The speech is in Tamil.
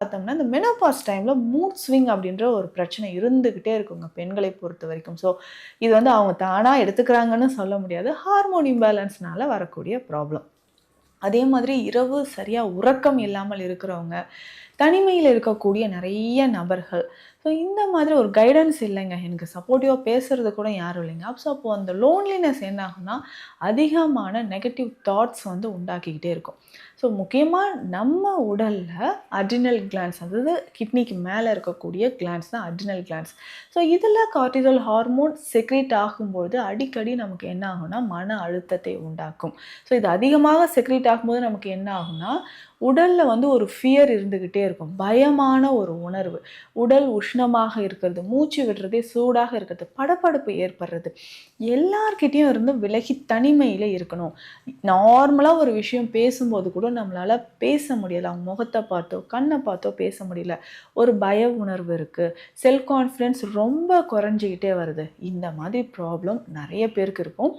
பார்த்தோம்னா இந்த மெனோபாஸ் டைமில் மூட் ஸ்விங் அப்படின்ற ஒரு பிரச்சனை இருந்துக்கிட்டே இருக்குங்க பெண்களை பொறுத்த வரைக்கும். ஸோ இது வந்து அவங்க தானாக எடுத்துக்கிறாங்கன்னு சொல்ல முடியாது. ஹார்மோன் இம்பேலன்ஸ்னால வரக்கூடிய ப்ராப்ளம் அதே மாதிரி இரவு சரியாக உறக்கம் இல்லாமல் இருக்கிறவங்க தனிமையில் இருக்கக்கூடிய நிறைய நபர்கள். ஸோ இந்த மாதிரி ஒரு கைடன்ஸ் இல்லைங்க. எனக்கு சப்போர்ட்டிவாக பேசுறது கூட யாரும் இல்லைங்க. அப்போ ஸோ அப்போ அந்த லோன்லினஸ் என்ன ஆகும்னா அதிகமான நெகட்டிவ் தாட்ஸ் வந்து உண்டாக்கிக்கிட்டே இருக்கும். ஸோ முக்கியமாக நம்ம உடலில் அட்ரினல் கிளான்ஸ் அதாவது கிட்னிக்கு மேலே இருக்கக்கூடிய கிளான்ஸ் தான் அட்ரினல் கிளான்ஸ் ஸோ இதில் கார்டிசோல் ஹார்மோன் செக்ரேட் ஆகும்போது அடிக்கடி நமக்கு என்ன ஆகும்னா மன அழுத்தத்தை உண்டாக்கும். ஸோ இது அதிகமாக செக்ரேட் ஆகும்போது நமக்கு என்ன ஆகும்னா உடலில் வந்து ஒரு ஃபியர் இருந்துக்கிட்டே இருக்கும். பயமான ஒரு உணர்வு. உடல் உஷ்ணமாக இருக்கிறது மூச்சு விடுறதே சூடாக இருக்கிறது படப்படப்பு ஏற்படுறது. எல்லார்கிட்டேயும் இருந்து விலகி தனிமையில் இருக்கணும். நார்மலாக ஒரு விஷயம் பேசும்போது கூட நம்மளால் பேச முடியல. அவங்க முகத்தை பார்த்தோ கண்ணை பார்த்தோ பேச முடியல. ஒரு பய உணர்வு இருக்குது செல்ஃப் கான்ஃபிடென்ஸ் ரொம்ப குறைஞ்சிக்கிட்டே வருது. இந்த மாதிரி ப்ராப்ளம் நிறைய பேருக்கு இருக்கும்.